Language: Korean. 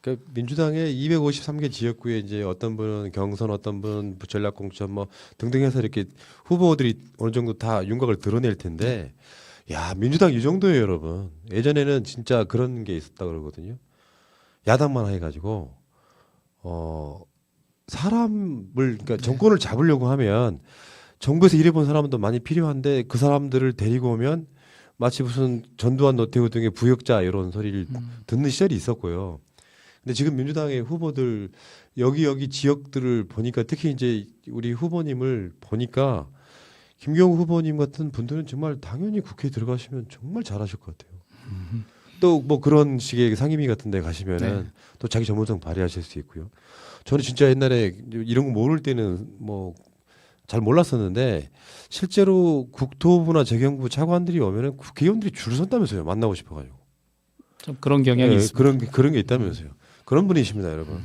그러니까 민주당의 253개 지역구에 이제 어떤 분은 경선, 어떤 분은 전략공천 뭐 등등 해서 이렇게 후보들이 어느 정도 다 윤곽을 드러낼 텐데, 야 민주당 이 정도예요, 여러분. 예전에는 진짜 그런 게 있었다 그러거든요. 야당만 해가지고 어 사람을 그러니까 정권을 잡으려고 하면 정부에서 일해본 사람도 많이 필요한데 그 사람들을 데리고 오면 마치 무슨 전두환 노태우 등의 부역자 이런 소리를 듣는 시절이 있었고요. 근데 지금 민주당의 후보들 여기 여기 지역들을 보니까 특히 이제 우리 후보님을 보니까 김경우 후보님 같은 분들은 정말 당연히 국회에 들어가시면 정말 잘하실 것 같아요. 또뭐 그런 식의 상임위 같은 데 가시면은 네. 또 자기 전문성 발휘하실 수 있고요. 저는 진짜 옛날에 이런 거 모를 때는 뭐 잘 몰랐었는데 실제로 국토부나 재경부 차관들이 오면은 국회의원들이 줄 선다면서요. 만나고 싶어 가지고. 좀 그런 경향이 예, 있습니다. 그런 게- 그런 게 있다면서요. 그런 분이십니다, 여러분.